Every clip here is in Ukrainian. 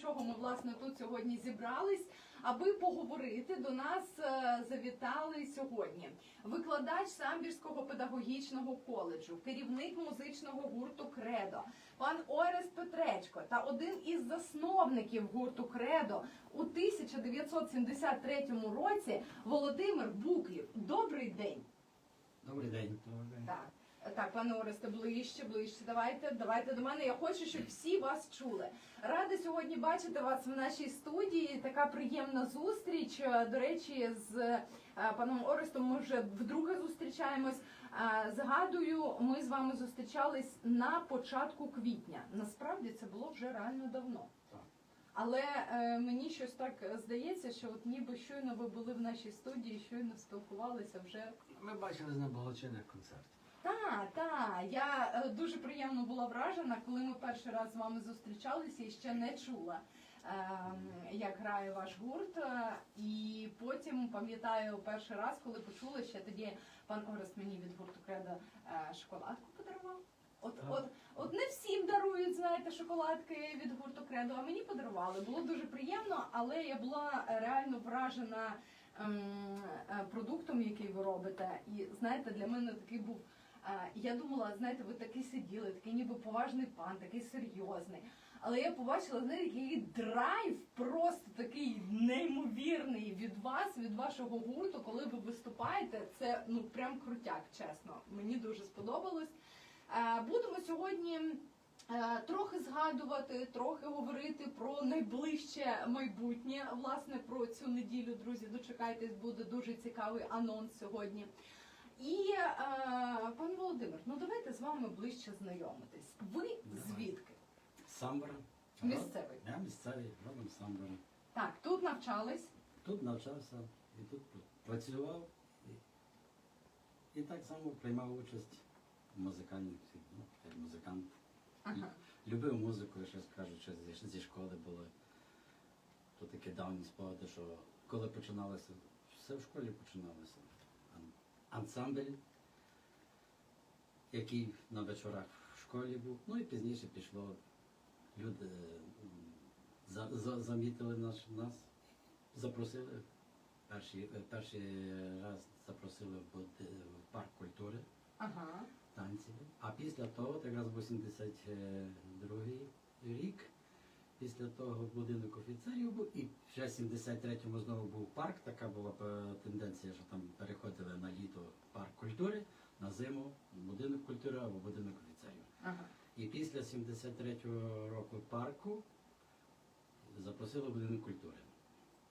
чого ми власне тут сьогодні зібрались, аби поговорити. До нас е, завітали сьогодні викладач Самбірського педагогічного коледжу, керівник музичного гурту Кредо, пан Орест Петречко та один із засновників гурту Кредо у 1973 році Володимир Буклів. Добрий день. Добрий день. Так, так, пане Оресте, ближче, ближче. Давайте, давайте до мене. Я хочу, щоб всі вас чули. Рада сьогодні бачити вас в нашій студії. Така приємна зустріч. Е, До речі, з е, паном Орестом ми вже вдруге зустрічаємось. Е, Згадую, ми з вами зустрічались на початку квітня. Насправді це було вже реально давно. Але е, мені щось так здається, що от ніби щойно ви були в нашій студії, щойно спілкувалися вже Ми бачили на благочинних концертах. Так, так. Я е, дуже приємно була вражена, коли ми перший раз з вами зустрічалися і ще не чула, ем, як грає ваш гурт. Е, І потім пам'ятаю перший раз, коли почула, ще тоді пан Орест мені від гурту Кредо е, шоколадку подарував. От, от, от не всім дарують, знаєте, шоколадки від гурту Кредо, а мені подарували. Було дуже приємно, але я була реально вражена ем, е, продуктом, який ви робите. І знаєте, для мене такий був. Я думала, знаєте, ви такий сиділи, такий ніби поважний пан, такий серйозний. Але я побачила, знаєте, який драйв просто такий неймовірний від вас, від вашого гурту, коли ви виступаєте. Це ну прям крутяк, чесно. Мені дуже сподобалось. Будемо сьогодні е, трохи згадувати, трохи говорити про найближче майбутнє. Власне, про цю неділю, друзі, дочекайтесь, буде дуже цікавий анонс сьогодні. І е, пан Володимир, ну давайте з вами ближче знайомитись. Ви звідки? Самбора. Місцевий. Я місцевий, родом з Самбора. Так, тут навчались. Тут навчався і тут працював. І, і так само приймав участь в музикальних, ну, як музикант. Ага. Любив музику, я ще скажу, що зі, зі школи були. То такі давні спогади, що коли починалося, все в школі починалося. Ан- Ансамбль, який на вечорах в школі був. Ну і пізніше пішло. Люди за, за, замітили наш, нас, запросили. Перший, е, перший раз запросили в, в парк культури Ага. танці. А після того, якраз 82 рік, після того будинок офіцерів був, і вже в 73-му знову був парк. Така була е, тенденція, що там переходили на літо парк культури, на зиму будинок культури або будинок офіцерів. Ага. І після 73-го року парку запросили будинок культури.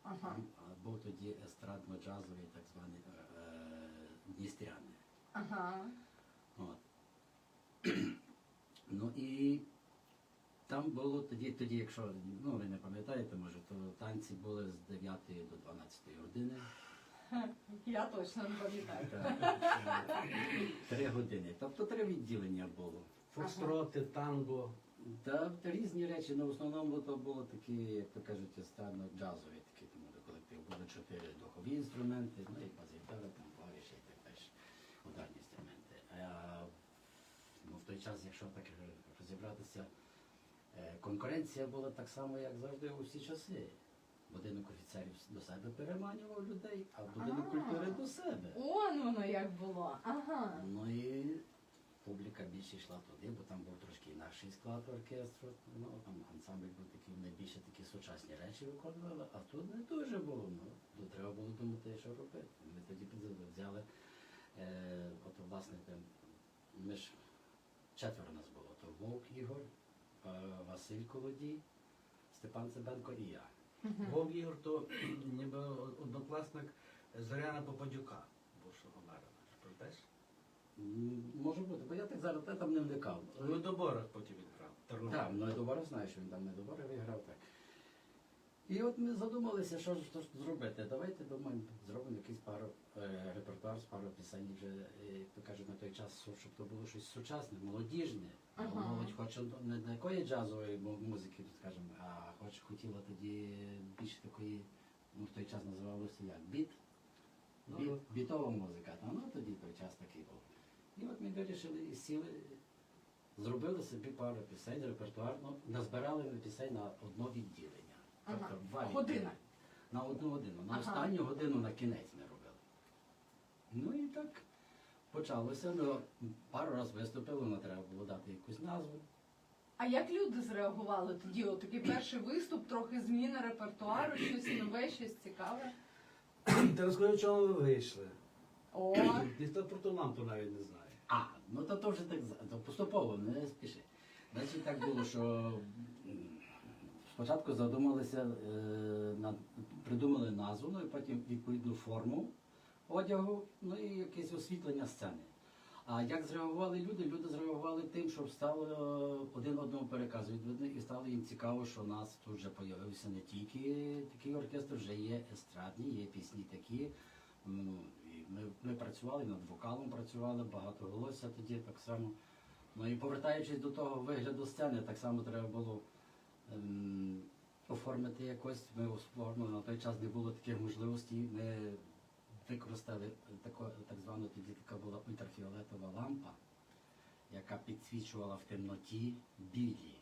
Ага. Був тоді естрадно-джазовий, так званий е, е, Дністряни. Ага. От. ну і там було тоді, тоді, якщо ну, ви не пам'ятаєте, може, то танці були з 9 до 12 години. Я точно не пам'ятаю. Три години. Тобто три відділення було. Фокстроти, танго. Та різні речі, але в основному то було такі, як то кажуть, естрадно джазові такі, тому до колектив були чотири духові інструменти, ну і бас-гітара, там клавіші і так далі, ударні інструменти. А, ну, в той час, якщо так розібратися, конкуренція була так само, як завжди у всі часи. Будинок офіцерів до себе переманював людей, а будинок А. культури до себе. Он воно як було. Ага. Ну і публіка більше йшла туди, бо там був трошки інакший склад оркестру. Ну там ансамбль був такий найбільше такі сучасні речі виконували, а тут не дуже було. Ну тут треба було думати, що робити. Ми тоді взяли, е, от власне ми ж четверо нас було. То Вовк Ігор, е, Василь Колодій, Степан Цибенко і я. Вов Ігор то ніби однокласник Зоряна Попадюка, бувшого мера. Пам'ятаєш? Може бути, бо я так зараз я там не вникав. В Медоборах потім він грав. Так, недобори знаю, що він там недобори виграв. Так. І от ми задумалися, що ж ж зробити. Давайте думаємо, зробимо якийсь пару е, репертуар з пару пісень, вже, е, як на той час, щоб то було щось сучасне, молодіжне. Ага. Молодь хоче не такої джазової музики, скажімо, а хоч хотіла тоді більше такої, ну в той час називалося як біт. Ну, Біт, ну. бітова музика. Та, ну тоді той час такий був. І от ми вирішили і сіли, зробили собі пару пісень, репертуарно, назбирали ми пісень на одно відділення. Година. На одну годину. На Ага. останню годину на кінець ми робили. Ну і так почалося. Ну, пару разів виступили, але треба було дати якусь назву. А як люди зреагували тоді? От такий перший виступ, трохи зміна репертуару, щось нове, щось цікаве. Та розкажи, чого ви вийшли. О, Ніхто про ту лампу навіть не знає. А, ну то, то вже так то поступово, не спіши. Значить так було, що спочатку задумалися, е, придумали назву, ну і потім відповідну форму одягу, ну і якесь освітлення сцени. А як зреагували люди? Люди зреагували тим, що стало е, один одному переказують видно, і стало їм цікаво, що у нас тут вже з'явився не тільки такий оркестр, вже є естрадні, є пісні такі. Ми, ми працювали над вокалом, працювали, багато голосся тоді так само. Ну і повертаючись до того вигляду сцени, так само треба було ем, оформити якось. Ми оформили на той час не було таких можливостей. Ми використали тако, так звану тоді така була ультрафіолетова лампа, яка підсвічувала в темноті білі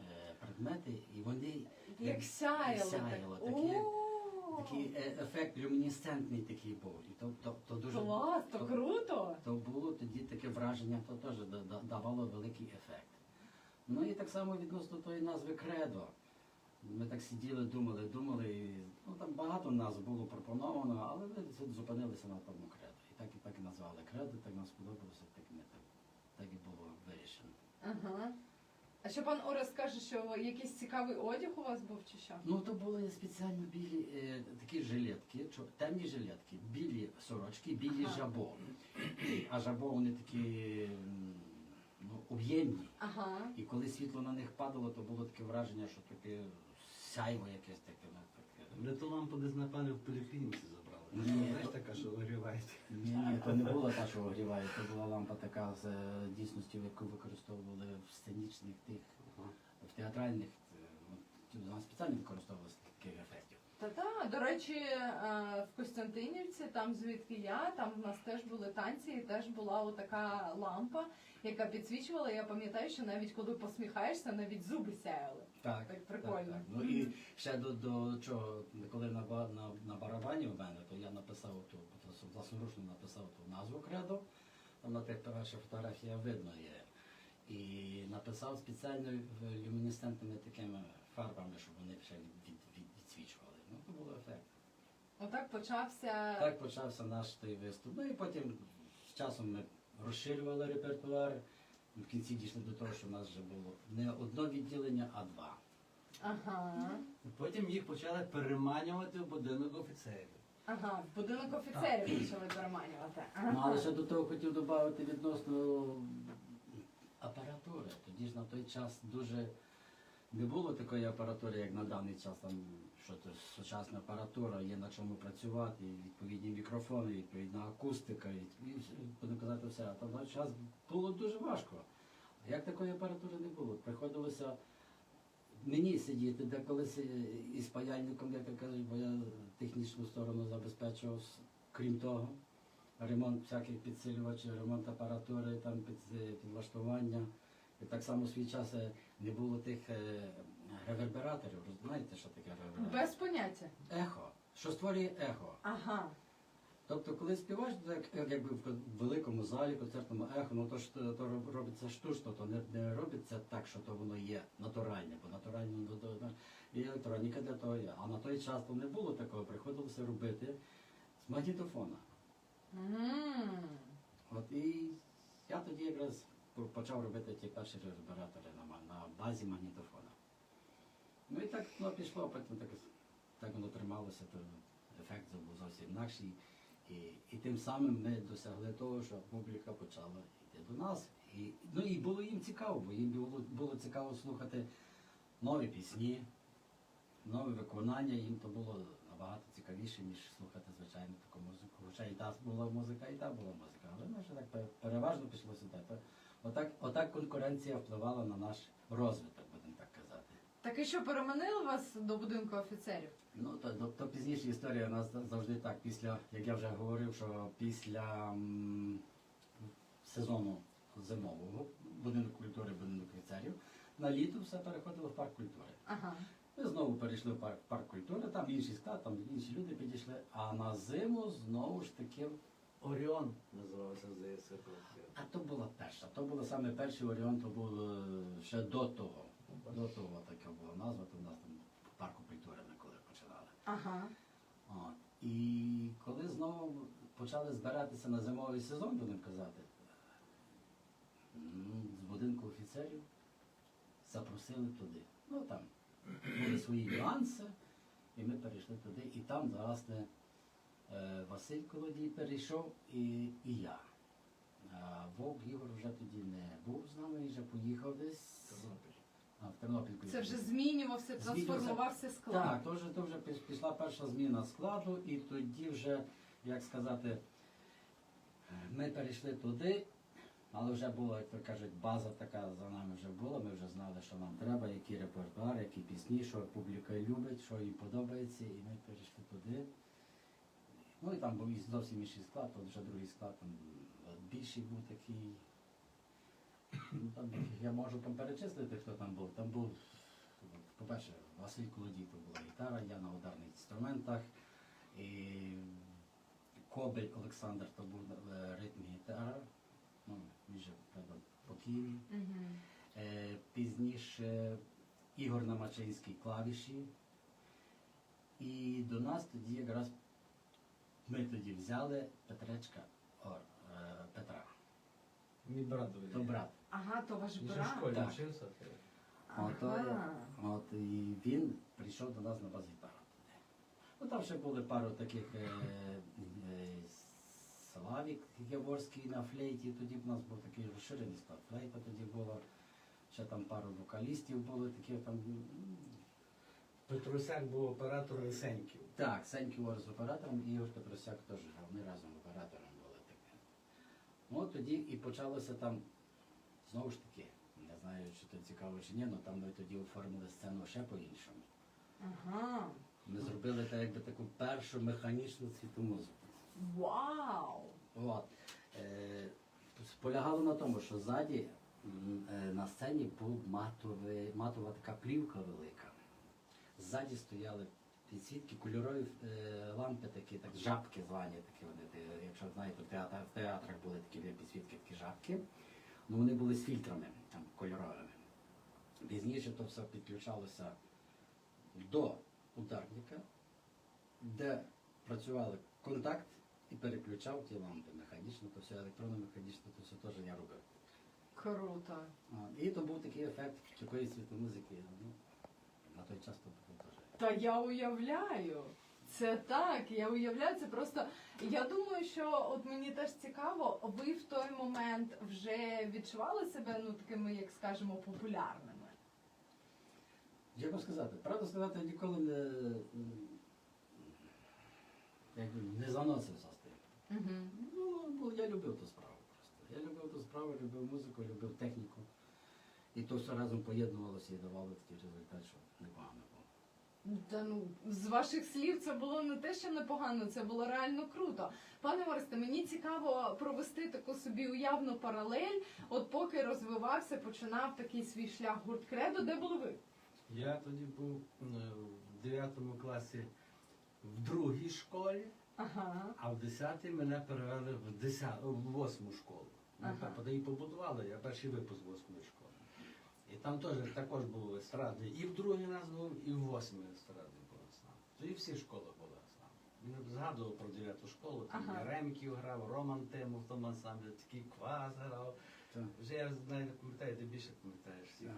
е, предмети, і вони як сяяло. сяяло, так. О, такий е, ефект люмінесцентний такий був. І то, то, то дуже Клас, то круто. то було тоді таке враження, то теж да- да- давало великий ефект. Ну і так само відносно тої назви Кредо. Ми так сиділи, думали, думали, і, ну там багато назв було пропоновано, але ми зупинилися на тому кредо. І так і так і назвали кредо, так нам сподобалося, так і так, так і було вирішено. Ага. А що пан Орес каже, що якийсь цікавий одяг у вас був чи що? Ну, то були спеціально білі е, такі жилетки, темні жилетки, білі сорочки, білі Ага. жабо. А жабо вони такі м, ну, об'ємні. Ага. І коли світло на них падало, то було таке враження, що таке сяйво якесь таке. ну, таке. Вони ту лампу десь, напевне, в поліклініці забрали. Ні, ні, Знаєш, то- така, що вигріваєте. Ні, ні, то не була та, що огріває, то була лампа така з е, дійсністю, яку використовували в сценічних тих, в театральних, е, от, вона спеціально використовувалася таких ефектів. Та-та, до речі, е, в Костянтинівці, там звідки я, там в нас теж були танці, і теж була отака лампа, яка підсвічувала. Я пам'ятаю, що навіть коли посміхаєшся, навіть зуби сяяли. Так, Так прикольно. Ну і ще до, до чого, коли на, на, на барабані у мене, то я написав ту, власноручно написав ту назву кредо. Там на тих перших фотографіях видно є. І написав спеціально люмінесцентними такими фарбами, щоб вони ще від, від, від, відсвічували. Ну, то було ефект. Отак почався. Так почався наш той виступ. Ну і потім з часом ми розширювали репертуар. В кінці дійшли до того, що в нас вже було не одно відділення, а два. Ага. Потім їх почали переманювати в будинок офіцерів. Ага, в будинок офіцерів почали переманювати. Ага. Ну, але ще до того хотів додати відносно апаратури. Тоді ж на той час дуже не було такої апаратури, як на даний час. Там що то сучасна апаратура, є на чому працювати, відповідні мікрофони, відповідна акустика, і, будемо казати все. А то на час було дуже важко. А як такої апаратури не було? Приходилося мені сидіти деколи із паяльником, як то кажуть, бо я технічну сторону забезпечував, крім того ремонт всяких підсилювачів, ремонт апаратури, там під, підлаштування. І так само в свій час е, не було тих е, ревербераторів. Знаєте, що таке ревербератор? Без поняття. Ехо. Що створює ехо? Ага. Тобто, коли співаєш, так, якби в великому залі, концертному ехо, ну то ж то, робиться штучно, то не, не робиться так, що то воно є натуральне, бо натуральне ну, і електроніка для того є. А на той час то не було такого, приходилося робити з магнітофона. М. От і я тоді якраз почав робити ті перші ревербератори на, на базі магнітофона. Ну і так воно пішло, потім так, так воно трималося, то ефект був зовсім інакший. І, і тим самим ми досягли того, що публіка почала йти до нас. І, ну і було їм цікаво, бо їм було, було цікаво слухати нові пісні, нове виконання, їм то було набагато цікавіше, ніж слухати звичайно таку музику. Хоча і та була музика, і та була музика. Але ми вже так переважно пішло сюди. Отак, отак конкуренція впливала на наш розвиток. Так і що переманили вас до будинку офіцерів? Ну, то, то, то пізніше історія у нас завжди так, після, як я вже говорив, що після м, сезону зимового будинок культури, будинок офіцерів, на літо все переходило в парк культури. Ага. Ми знову перейшли в парк, парк культури, там інший склад, там інші люди підійшли. А на зиму знову ж таки. Оріон називався, здається. А то була перша. То було саме перший Оріон, то був е, ще до того. До того така була назва, то в нас там парку культури ми коли починали. Ага. От. І коли знову почали збиратися на зимовий сезон, будемо казати, з будинку офіцерів запросили туди. Ну там були свої нюанси, і ми перейшли туди. І там, власне, е, Василь Колодій перейшов і, і я. Вовк Ігор вже тоді не був з нами і вже поїхав десь. А, в Тернопіль. Це вже змінювався, Змінювався. трансформувався склад. Так, то вже, то вже піш- пішла перша зміна складу, і тоді вже, як сказати, ми перейшли туди, але вже була, як то кажуть, база така за нами вже була. Ми вже знали, що нам треба, який репертуар, які пісні, що публіка любить, що їй подобається, і ми перейшли туди. Ну і там був і зовсім інший склад, от вже другий склад там більший був такий. Ну, там, я можу там перечислити, хто там був. Там був, по-перше, Василь Колодій, то була гітара, я на ударних інструментах. І Кобель Олександр, то був е, ритм гітара. Ну, він же правда, покійний. Мгм. Е, пізніше Ігор Намачинський клавіші. І до нас тоді якраз ми тоді взяли Петречка Ор, е, Петра. Мій брат. То брат. Ага, то ваш Він же в брат. школі Так. вчився. то- Ага. от, і він прийшов до нас на бас-гітару. Ну, там ще були пару таких е, е, Славік Яворський на флейті, тоді в нас був такий розширений склад. Флейта тоді була, ще там пару вокалістів було такі там. м, Петрусяк був оператор Лисеньків. Так, Сенький Вор з оператором, і Ігор Петросяк теж грав. Ми разом оператором. Ну от тоді і почалося там, знову ж таки, не знаю, чи це цікаво чи ні, але там ми тоді оформили сцену ще по-іншому. Ага. Ми зробили так, якби таку першу механічну цвіту музику. Вау! От. Е, полягало на тому, що ззаді е, на сцені був матовий, матова така плівка велика. Ззаді стояли підсвітки, кольорові е, лампи такі, так жабки звані, такі вони, те- якщо знаєте, в, театр, в театрах були такі підсвітки, такі жабки. Ну вони були з фільтрами там, кольоровими. Пізніше то все підключалося до ударника, де працювали контакт і переключав ті лампи механічно, то все електронно-механічно, то все теж я робив. Круто. А, І то був такий ефект такої світомузики. Ну, на той час то було. Та я уявляю. Це так, я уявляю, це просто. Я думаю, що от мені теж цікаво, ви в той момент вже відчували себе ну такими, як скажемо, популярними. Як вам сказати? Правду сказати, я ніколи не, не заносився з тим. Угу. Ну, я любив ту справу просто. Я любив ту справу, любив музику, любив техніку. І то все разом поєднувалося і давало такий результат, що. Та ну з ваших слів це було не те, що непогано, це було реально круто. Пане Оресте, мені цікаво провести таку собі уявну паралель. От поки розвивався, починав такий свій шлях гурт Кредо, де були ви? Я тоді був е, в 9 класі в другій школі, Ага. а в 10 мене перевели в 10, в 8 школу. Ага. її побудували, я перший випуск 8 школи. І там теж також був естрадний. І в другий раз був, і в восьмий естрадний був з нами. Тоді всі школи були з нами. Він згадував про 9 школу, там Ага. Яремків грав, Роман Тимов в тому ансамблі, такий квас грав. Так. Вже я навіть не пам'ятаю, ти більше пам'ятаєш всіх.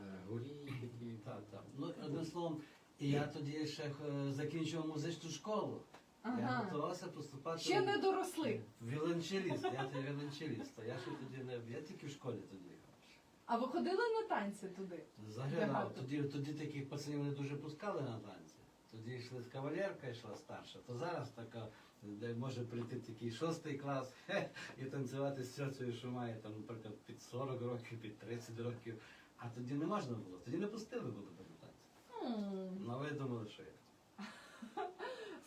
Такі. Так, так. Ну, одним словом, і я тоді ще е, закінчував музичну школу. Я готувався поступати Ще не доросли. віолончеліст. Я тоді віолончеліст. а Я ще тоді не я тільки в школі тоді. А ви ходили на танці туди? Заглядав. Тоді, тоді таких пацанів не дуже пускали на танці. Тоді йшли кавалерка, йшла старша. То зараз така, де може прийти такий шостий клас хе, і танцювати з цьоцею, що має там, наприклад, під 40 років, під 30 років. А тоді не можна було, тоді не пустили було на танці. М. Ну ви думали, що я.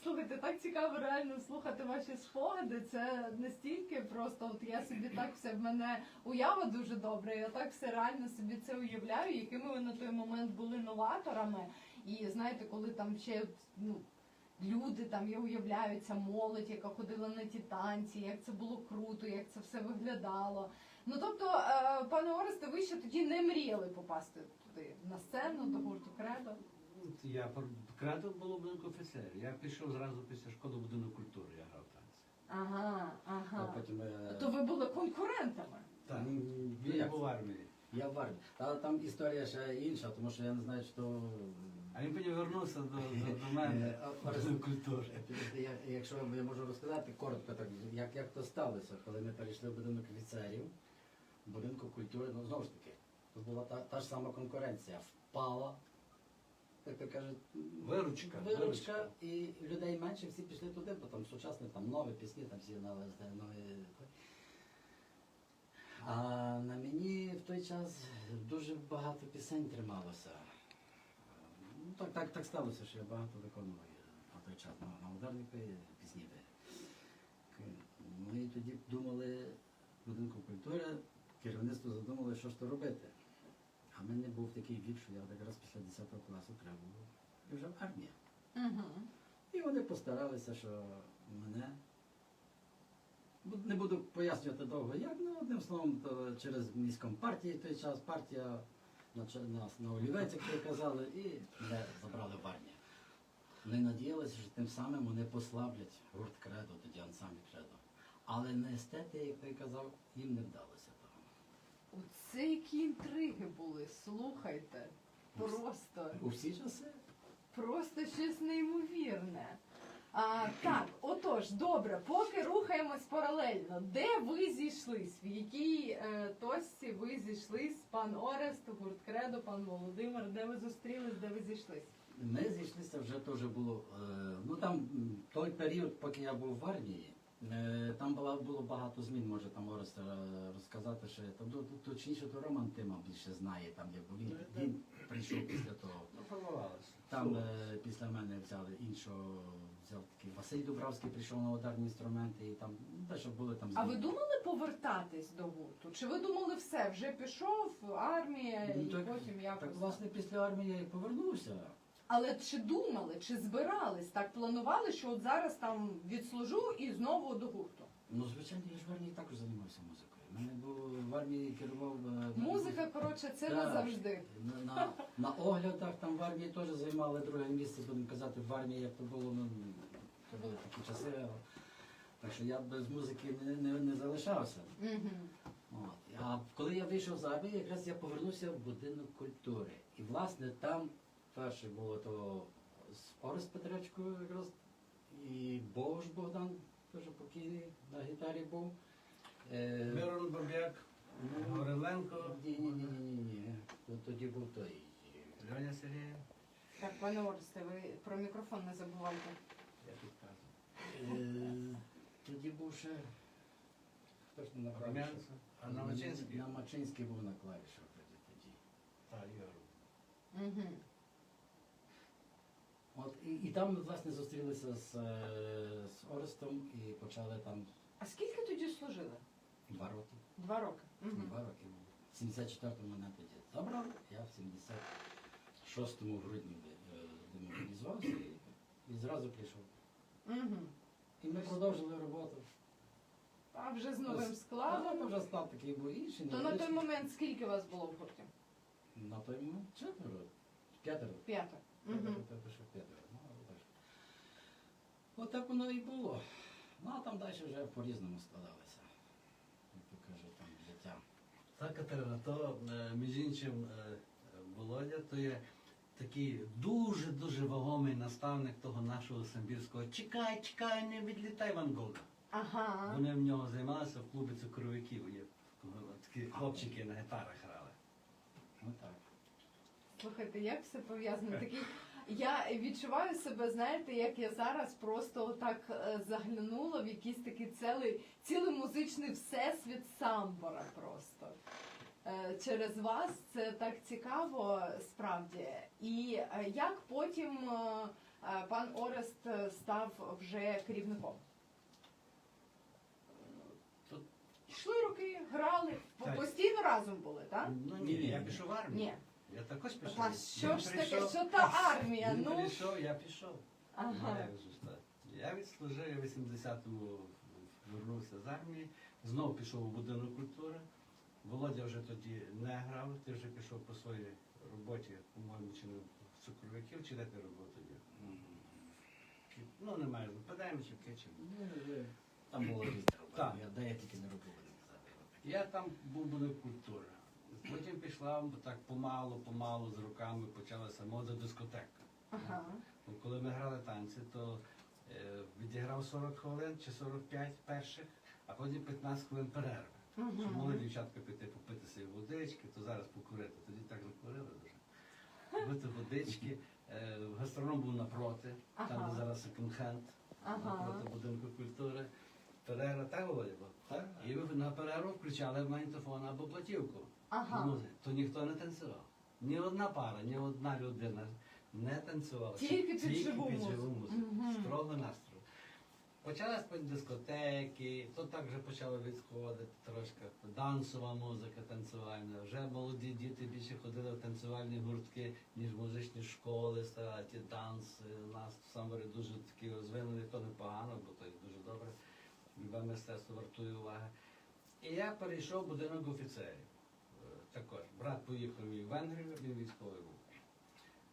Слухайте, так цікаво реально слухати ваші спогади. Це настільки просто, от я собі так все в мене уява дуже добра. Я так все реально собі це уявляю, якими ви на той момент були новаторами. І знаєте, коли там ще ну, люди там я уявляються, молодь, яка ходила на ті танці, як це було круто, як це все виглядало. Ну тобто, е, пане Оресте, ви ще тоді не мріяли попасти туди на сцену до гурту Кредо. Я кредо було будинку офіцерів. Я пішов зразу після школи будинку культури, я грав танці. Ага, А ага. потім е, То ви були конкурентами. Так. м, Він як? був в армії. Я в армії. Та там історія ще інша, тому що я не знаю, що А він потім вернувся до, до, до мене. Е, а, будинок культури. Я, якщо я можу розказати коротко, так як, як то сталося, коли ми перейшли в будинок офіцерів, в будинку культури, ну знову ж таки, тут була та, та ж сама конкуренція. Впала, як то кажуть, Виручка, виручка, виручка. і людей менше, всі пішли туди, бо там сучасні, там нові пісні, там всі нові, нові. А на мені в той час дуже багато пісень трималося. Ну, так, так, так сталося, що я багато виконував на той час на, на ударнику пісні. Ми тоді думали будинку культури, керівництво задумало, що ж то робити. А в мене був такий вік, що я якраз після 10 класу треба було і вже в армія. Угу. І вони постаралися, що мене. Не буду пояснювати довго, як, ну одним словом, то через міськом партії той час партія на, нас на олівець, як ви казали, і мене забрали в армію. Вони надіялися, що тим самим вони послаблять гурт кредо, тоді ансамбль кредо. Але на естети, як ти казав, їм не вдалося. Оце які інтриги були, слухайте. Просто. У всі часи. Просто щось неймовірне. А, так, отож, добре, поки рухаємось паралельно. Де ви зійшлись? В якій е, точці ви зійшлись? Пан Орест, гурт Кредо, пан Володимир, де ви зустрілись, де ви зійшлись? Ми зійшлися вже теж було. е, Ну там той період, поки я був в армії, там було, було багато змін, може там Орест е, розказати, що там ну, тут точніше, то Роман Тима більше знає, там як він, він прийшов після того. Ну. Там е, після мене взяли іншого, взяв такий Василь Дубравський прийшов на ударні інструменти і там ну, те, що були там А ви думали повертатись до гурту? Чи ви думали все, вже пішов, армія, Ну, і так- потім якось? Так, власне, після армії я і повернувся. Але чи думали, чи збирались, так планували, що от зараз там відслужу і знову до гурту? Ну, звичайно, я ж в армії також займався музикою. Мене був в армії керував. е, Музика, коротше, це Так. назавжди. На, на, на оглядах там в армії теж займали друге місце, будемо казати, в армії, як то було, ну, це були такі часи. Так що я без музики не, не, не залишався. Угу. От. А коли я вийшов з армії, якраз я повернувся в будинок культури. І власне там перше було то з Орест Петречко якраз і Богош Богдан, теж покійний на гітарі був. Е, Мирон Бабяк, ну, Гавриленко, ні, ні, ні, ні, ні. Тоді був той. Льоня Сергієв. Так, пане Оресте, ви про мікрофон не забувайте. Я підказую. Е, Тоді був ще. Хто ж не на клавішах? Румянцев. А на Мачинський? На Мачинський був на клавішах тоді. тоді. Так, Ігор. Угу. І, там ми, власне, зустрілися з, е, з Орестом і почали там А скільки тоді служили? два роки. Два роки. Угу. Два роки було. В 74-му мене тоді забрали, я в 76-му в грудні е, демобілізувався і, і зразу прийшов. Угу. І ми продовжили роботу. А вже з новим складом. вже став такий був інший. То на той момент скільки вас було в гурті? На той момент четверо, п'ятеро. П'яте. Угу. Я пишу п'ятеро. Отак. От воно і було. Ну а там далі вже по-різному складалося. Як то кажуть, там життя. Так, Катерина, то е, між іншим е, Володя, то є такий дуже-дуже вагомий наставник того нашого самбірського Чекай, чекай, не відлітай Ван Гога. Ага. Вони в нього займалися в клубі цукровиків. Є такі хлопчики на гітарах грали. Ну так. Слухайте, як все пов'язано? Такий я відчуваю себе, знаєте, як я зараз просто так заглянула в якийсь такий цілий, цілий музичний всесвіт самбора просто. Е, Через вас це так цікаво справді. І е, як потім е, е, пан Орест е, став вже керівником? Йшли роки, грали, постійно разом були, так? Ну ні, я пішов в армію. Ні. Я також пішов. А що ж таке, що та армія? Він Ну прийшов, я пішов. Ага. як же так? Я відслужив, я в 80-му вернувся з армії, знову пішов у будинок культури. Володя вже тоді не грав, ти вже пішов по своїй роботі, по-моєму, чи не в цукровиків, чи де ти робив тоді? Ну, немає, випадаємо чи в. Ну, Там було різне Так. Я де я тільки не робив. Я там був будинок культури. Потім пішла так помалу, помалу з руками почалася мода дискотека. Ага. Ну, Коли ми грали танці, то е, відіграв 40 хвилин чи 45 перших, а потім 15 хвилин перерви. Щоб могли дівчатка піти попити собі водички, то зараз покурити. Тоді так не курили дуже. Пити водички. Е, гастроном був напроти, там Ага. де зараз секонд-хенд, Ага. напроти будинку культури. Перерва, так? Так. І ви на перерву включали магнітофон або платівку. Ага. музики, то ніхто не танцював. Ні одна пара, ні одна людина не танцювала. Тільки під живу музику. Строго настрою. Почалась дискотеки, то так вже почало відходити трошки. Дансова музика танцювальна. Вже молоді діти більше ходили в танцювальні гуртки, ніж музичні школи, та ті танці. У нас в Самборі дуже такі розвинені, то непогано, бо то й дуже добре. Любе мистецтво вартує уваги. І я перейшов в будинок офіцерів. Е, Також брат поїхав мій в Венгрію, він військовий був.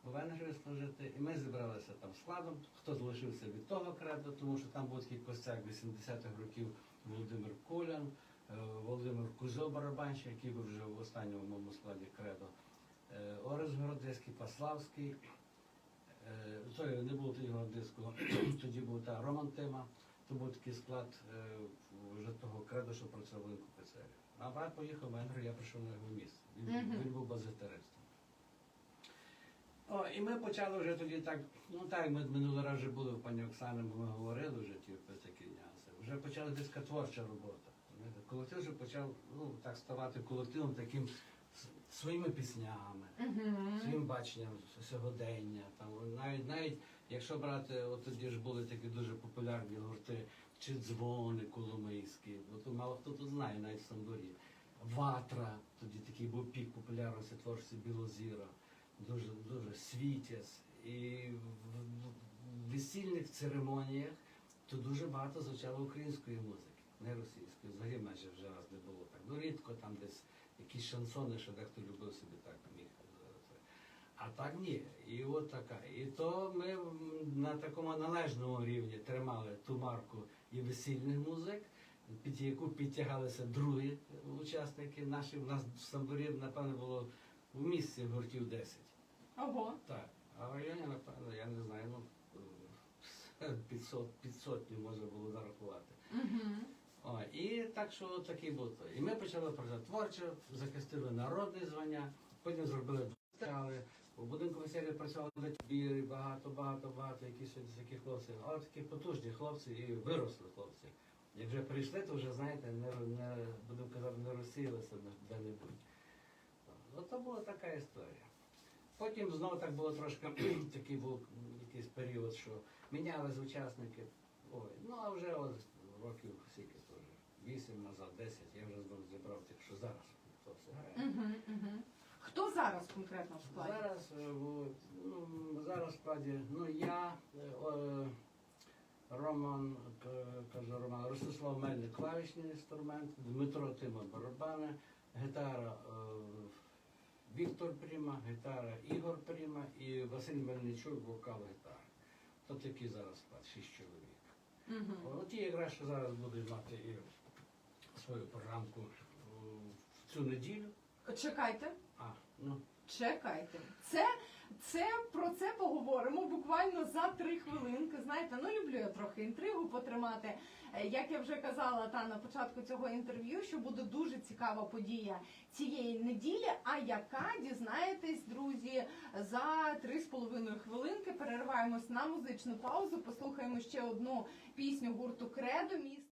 У Венгрію служити. І ми зібралися там складом. Хто залишився від того кредо, тому що там був такий костяк 80-х років Володимир Колян, е, Володимир Кузьо барабанщик, який був вже в останньому моєму складі кредо. е, Орес Городецький, Паславський. Той не було тоді Городецького, тоді був та Роман Тима. То був такий склад е, вже того кредо, що працював в ПЦР. А брат поїхав в Венгрію, я прийшов на його місце. Він, Мгм. він був базитеристом. О, і ми почали вже тоді так, ну так, ми минулий раз вже були в пані Оксани, бо ми говорили вже ті про такі нюанси. Вже почала десь творча робота. Колектив вже почав ну, так ставати колективом таким своїми піснями, Мгм. своїм баченням сьогодення. Там, навіть, навіть якщо брати, от тоді ж були такі дуже популярні гурти, чи дзвони коломийські, бо то мало хто тут знає, навіть в Самборі. Ватра, тоді такий був пік популярності творчості Білозіра, дуже, дуже світязь. І в весільних церемоніях то дуже багато звучало української музики, не російської. Взагалі майже вже раз не було так. Ну рідко там десь якісь шансони, що дехто любив собі так міг. А так ні. І от така. І то ми на такому належному рівні тримали ту марку і весільних музик, під яку підтягалися другі учасники. Наші в нас в Самборі, напевно, було в місці гуртів 10. Ого. Так. А в районі, напевно, я не знаю, ну під, сот, під сотню можна було зарахувати. Мгм. О, і так що такий був. І ми почали працювати творчо, захистили народне звання, потім зробили. У будинку веселі працювали збірі, багато, багато, багато, якісь такі хлопці. Але такі потужні хлопці і виросли хлопці. Як вже прийшли, то вже, знаєте, не, не будемо казати, не розсіялися де-небудь. Ну, то була така історія. Потім знову так було трошки такий був якийсь період, що мінялись учасники. Ой, ну а вже от років скільки теж, вісім назад, десять, я вже знову зібрав тих, що зараз хто все грає. Хто зараз конкретно в складі? Зараз, е, в- ну, зараз в складі, ну я, е, Роман, к- кажу Роман, Ростислав Мельник клавішний інструмент, Дмитро Тимон барабани, гітара е, Віктор Пріма, гітара Ігор Пріма і Василь Мельничук вокал гітара. То такий зараз склад, шість чоловік. Мгм. От ті якраз що зараз будуть мати і свою програмку о, в цю неділю. Чекайте. А, Чекайте. Це, це про це поговоримо буквально за три хвилинки. Знаєте, ну люблю я трохи інтригу потримати. Е, Як я вже казала та на початку цього інтерв'ю, що буде дуже цікава подія цієї неділі. А яка дізнаєтесь, друзі, за три з половиною хвилинки перериваємось на музичну паузу. Послухаємо ще одну пісню гурту Кредо. Міст.